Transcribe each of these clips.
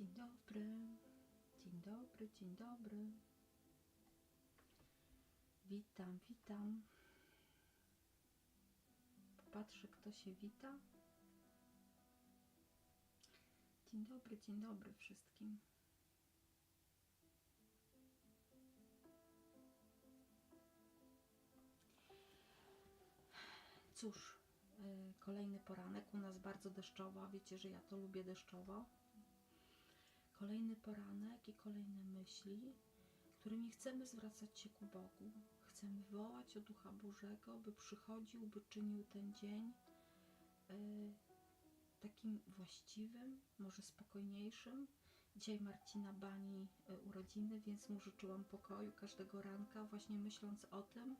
Dzień dobry, dzień dobry, dzień dobry. Witam, witam. Popatrzę, kto się wita. Dzień dobry, dzień dobry wszystkim. Cóż, y, kolejny poranek. U nas bardzo deszczowo. Wiecie, że ja to lubię deszczowo. Kolejny poranek i kolejne myśli, którymi chcemy zwracać się ku Bogu. Chcemy wołać o Ducha Bożego, by przychodził, by czynił ten dzień y, takim właściwym, może spokojniejszym. Dzisiaj Marcina Bani y, urodziny, więc mu życzyłam pokoju każdego ranka, właśnie myśląc o tym,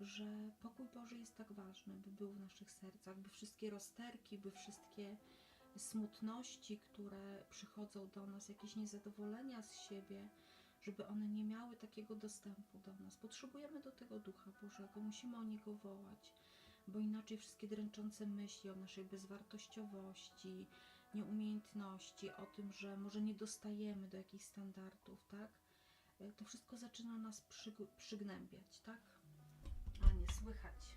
że pokój Boży jest tak ważny, by był w naszych sercach, by wszystkie rozterki, by wszystkie smutności, które przychodzą do nas, jakieś niezadowolenia z siebie, żeby one nie miały takiego dostępu do nas. Potrzebujemy do tego Ducha Bożego, musimy o Niego wołać, bo inaczej wszystkie dręczące myśli o naszej bezwartościowości, nieumiejętności, o tym, że może nie dostajemy do jakichś standardów, tak? To wszystko zaczyna nas przyg- przygnębiać, tak? A nie słychać.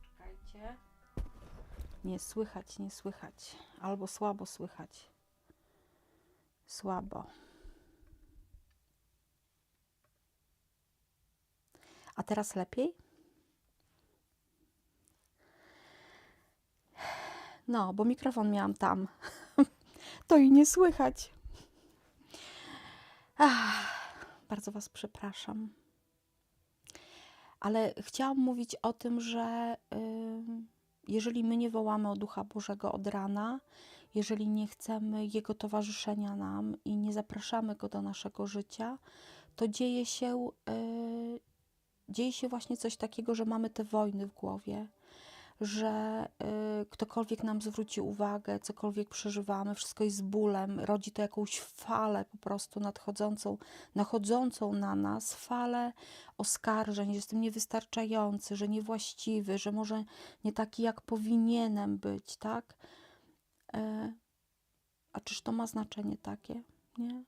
Czekajcie. Nie słychać, nie słychać. Albo słabo słychać. Słabo. A teraz lepiej? No, bo mikrofon miałam tam. To i nie słychać. Ach, bardzo Was przepraszam. Ale chciałam mówić o tym, że ym, jeżeli my nie wołamy o Ducha Bożego od rana, jeżeli nie chcemy Jego towarzyszenia nam i nie zapraszamy Go do naszego życia, to dzieje się, y, dzieje się właśnie coś takiego, że mamy te wojny w głowie, że y, ktokolwiek nam zwróci uwagę, cokolwiek przeżywamy, wszystko jest bólem, rodzi to jakąś falę po prostu nadchodzącą, nachodzącą na nas, falę oskarżeń, że jestem niewystarczający, że niewłaściwy, że może nie taki, jak powinienem być, tak? E, a czyż to ma znaczenie takie? Nie?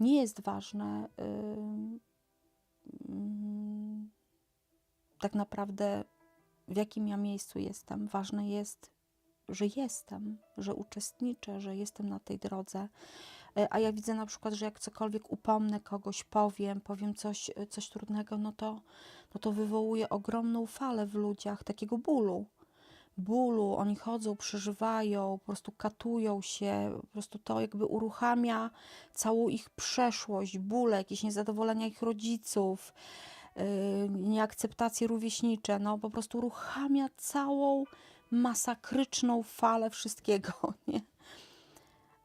Nie jest ważne ym, ym, tak naprawdę w jakim ja miejscu jestem. Ważne jest, że jestem, że uczestniczę, że jestem na tej drodze. E, A ja widzę na przykład, że jak cokolwiek upomnę kogoś, powiem, powiem coś, e, coś trudnego, no to, no to wywołuje ogromną falę w ludziach takiego bólu. Bólu, oni chodzą, przeżywają, po prostu katują się, po prostu to jakby uruchamia całą ich przeszłość, bóle, jakieś niezadowolenia ich rodziców, nieakceptacje rówieśnicze, no po prostu uruchamia całą masakryczną falę wszystkiego, nie?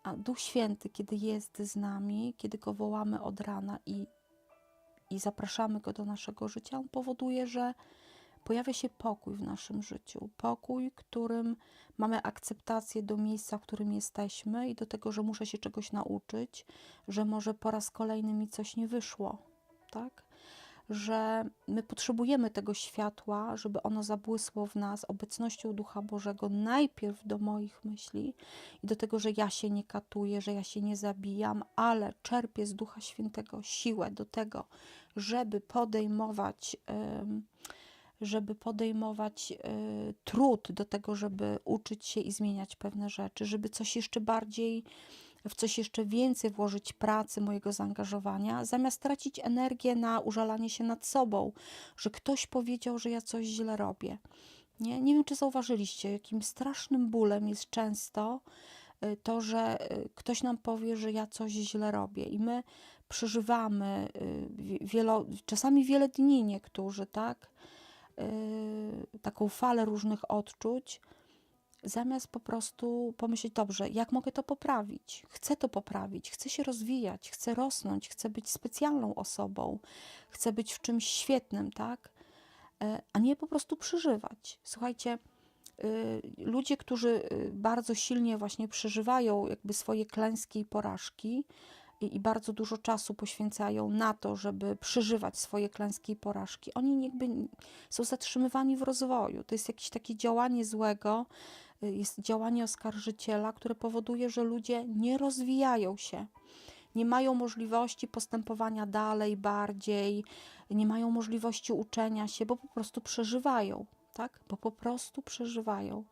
A Duch Święty, kiedy jest z nami, kiedy go wołamy od rana i, i zapraszamy go do naszego życia, on powoduje, że pojawia się pokój w naszym życiu. Pokój, którym mamy akceptację do miejsca, w którym jesteśmy i do tego, że muszę się czegoś nauczyć, że może po raz kolejny mi coś nie wyszło, tak? Że my potrzebujemy tego światła, żeby ono zabłysło w nas obecnością Ducha Bożego najpierw do moich myśli i do tego, że ja się nie katuję, że ja się nie zabijam, ale czerpię z Ducha Świętego siłę do tego, żeby podejmować. żeby podejmować y, trud do tego, żeby uczyć się i zmieniać pewne rzeczy, żeby coś jeszcze bardziej, w coś jeszcze więcej włożyć pracy, mojego zaangażowania, zamiast tracić energię na użalanie się nad sobą, że ktoś powiedział, że ja coś źle robię. Nie, nie wiem, czy zauważyliście, jakim strasznym bólem jest często y, to, że y, ktoś nam powie, że ja coś źle robię i my przeżywamy y, wi- wielo, czasami wiele dni niektórzy, tak? taką falę różnych odczuć, zamiast po prostu pomyśleć, dobrze, jak mogę to poprawić? Chcę to poprawić, chcę się rozwijać, chcę rosnąć, chcę być specjalną osobą, chcę być w czymś świetnym, tak? E, A nie po prostu przeżywać. Słuchajcie, y, ludzie, którzy y, bardzo silnie właśnie przeżywają jakby swoje klęski i porażki i, bardzo dużo czasu poświęcają na to, żeby przeżywać swoje klęski i porażki, oni jakby są zatrzymywani w rozwoju. To jest jakieś takie działanie złego, jest działanie oskarżyciela, które powoduje, że ludzie nie rozwijają się, nie mają możliwości postępowania dalej, bardziej, nie mają możliwości uczenia się, bo po prostu przeżywają, tak? Bo po prostu przeżywają.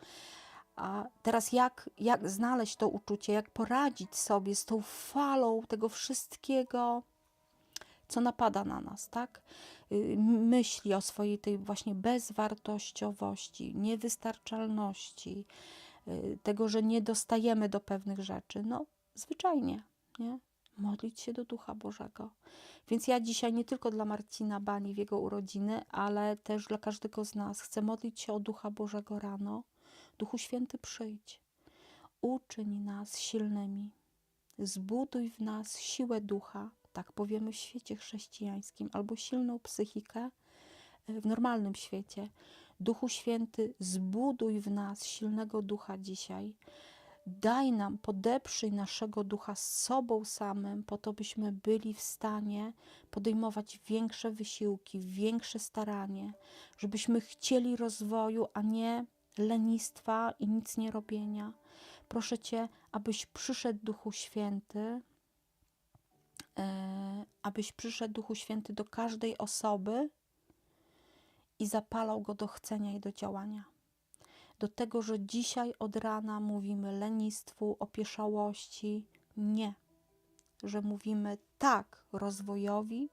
A teraz jak, jak znaleźć to uczucie, jak poradzić sobie z tą falą tego wszystkiego, co napada na nas, tak? Y, Myśli o swojej tej właśnie bezwartościowości, niewystarczalności, y, tego, że nie dostajemy do pewnych rzeczy. No, zwyczajnie, nie? Modlić się do Ducha Bożego. Więc ja dzisiaj nie tylko dla Marcina Bani w jego urodziny, ale też dla każdego z nas chcę modlić się o Ducha Bożego rano. Duchu Święty, przyjdź. Uczyń nas silnymi. Zbuduj w nas siłę ducha, tak powiemy w świecie chrześcijańskim, albo silną psychikę e, w normalnym świecie. Duchu Święty, zbuduj w nas silnego ducha dzisiaj. Daj nam, podeprzyj naszego ducha z sobą samym, po to byśmy byli w stanie podejmować większe wysiłki, większe staranie, żebyśmy chcieli rozwoju, a nie lenistwa i nic nie robienia. Proszę Cię, abyś przyszedł Duchu Święty, abyś przyszedł Duchu Święty do każdej osoby i zapalał go do chcenia i do działania. Do tego, że dzisiaj od rana mówimy lenistwu, opieszałości, nie. Że mówimy tak rozwojowi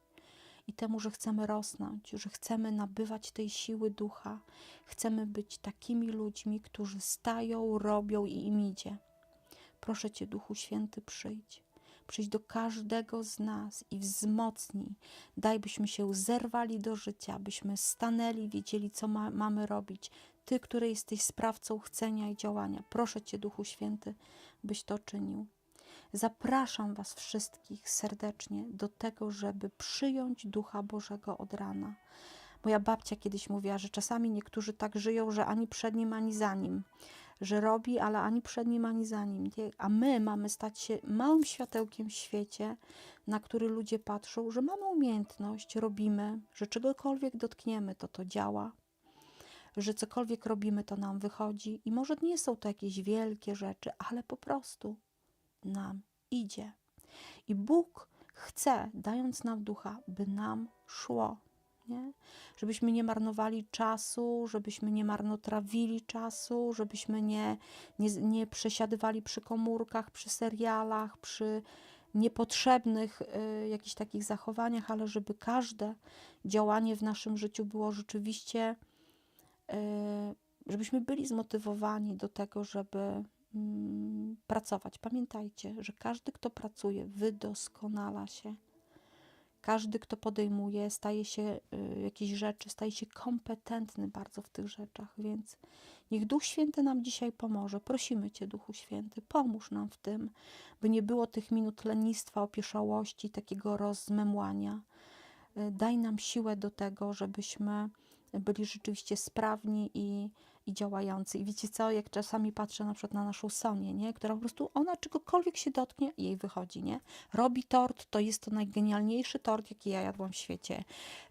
i temu, że chcemy rosnąć, że chcemy nabywać tej siły ducha, chcemy być takimi ludźmi, którzy stają, robią i im idzie. Proszę Cię, Duchu Święty, przyjdź. Przyjdź do każdego z nas i wzmocnij. Daj, byśmy się zerwali do życia, byśmy stanęli, wiedzieli, co ma, mamy robić. Ty, który jesteś sprawcą chcenia i działania. Proszę Cię, Duchu Święty, byś to czynił. Zapraszam Was wszystkich serdecznie do tego, żeby przyjąć Ducha Bożego od rana. Moja babcia kiedyś mówiła, że czasami niektórzy tak żyją, że ani przed nim, ani za nim. Że robi, ale ani przed nim, ani za nim. A my mamy stać się małym światełkiem w świecie, na który ludzie patrzą, że mamy umiejętność, robimy, że czegokolwiek dotkniemy, to to działa że cokolwiek robimy, to nam wychodzi i może nie są to jakieś wielkie rzeczy, ale po prostu nam idzie. I Bóg chce, dając nam ducha, by nam szło. Nie? Żebyśmy nie marnowali czasu, żebyśmy nie marnotrawili czasu, żebyśmy nie, nie, nie przesiadywali przy komórkach, przy serialach, przy niepotrzebnych y, jakichś takich zachowaniach, ale żeby każde działanie w naszym życiu było rzeczywiście Y, żebyśmy byli zmotywowani do tego, żeby mm, pracować. Pamiętajcie, że każdy, kto pracuje, wydoskonala się. Każdy, kto podejmuje, staje się y, jakieś rzeczy, staje się kompetentny bardzo w tych rzeczach, więc niech Duch Święty nam dzisiaj pomoże. Prosimy Cię, Duchu Święty, pomóż nam w tym, by nie było tych minut lenistwa, opieszałości, takiego rozmemłania. Y, Daj nam siłę do tego, żebyśmy byli rzeczywiście sprawni i, i działający. I wiecie co, jak czasami patrzę na przykład na naszą Sonię, nie? która po prostu, ona czegokolwiek się dotknie, jej wychodzi, nie? Robi tort, to jest to najgenialniejszy tort, jaki ja jadłam w świecie.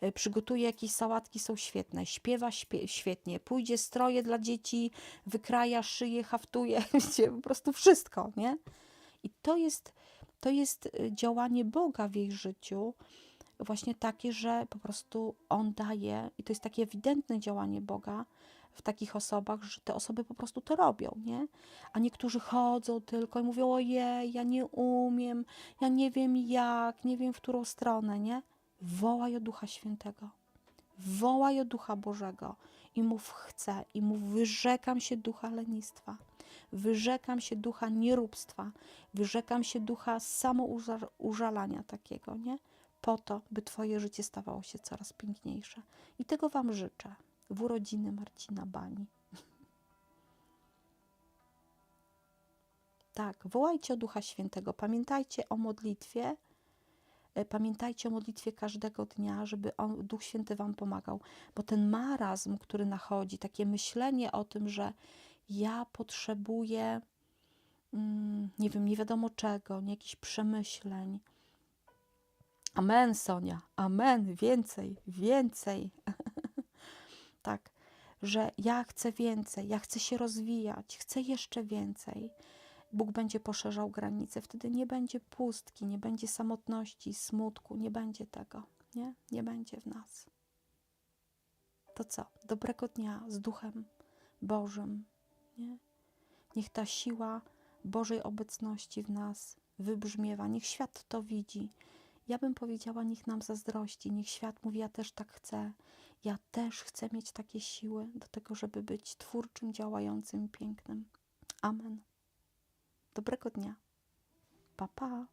Y, Przygotuje jakieś sałatki, są świetne. Śpiewa śpie świetnie. Pójdzie stroje dla dzieci, wykraja, szyje, haftuje, wiecie, po prostu wszystko, nie? I to jest, to jest y, działanie Boga w jej życiu, właśnie takie, że po prostu On daje, i to jest takie ewidentne działanie Boga w takich osobach, że te osoby po prostu to robią, nie? A niektórzy chodzą tylko i mówią, ojej, ja nie umiem, ja nie wiem jak, nie wiem w którą stronę, nie? Wołaj o Ducha Świętego. Wołaj o Ducha Bożego i mów chcę, i mów wyrzekam się ducha lenistwa, wyrzekam się ducha nieróbstwa, wyrzekam się ducha samoużalania takiego, nie? po to, by Twoje życie stawało się coraz piękniejsze. I tego Wam życzę w urodziny Marcina Bani. Tak, wołajcie o Ducha Świętego. Pamiętajcie o modlitwie. e, Pamiętajcie o modlitwie każdego dnia, żeby on, Duch Święty Wam pomagał, bo ten marazm, który nachodzi, takie myślenie o tym, że ja potrzebuję, mm, nie wiem, nie wiadomo czego, nie jakichś przemyśleń, Amen, Sonia. Amen. Więcej, więcej. tak. że ja chcę więcej, ja chcę się rozwijać, chcę jeszcze więcej. Bóg będzie poszerzał granice, wtedy nie będzie pustki, nie będzie samotności, smutku, nie będzie tego, nie? Nie będzie w nas. To co? Dobrego dnia z Duchem Bożym, nie? Niech ta siła Bożej obecności w nas wybrzmiewa, niech świat to widzi. Ja bym powiedziała, niech nam zazdrości, niech świat mówi, ja też tak chcę. Ja też chcę mieć takie siły do tego, żeby być twórczym, działającym, pięknym. Amen. Dobrego dnia. Pa, pa.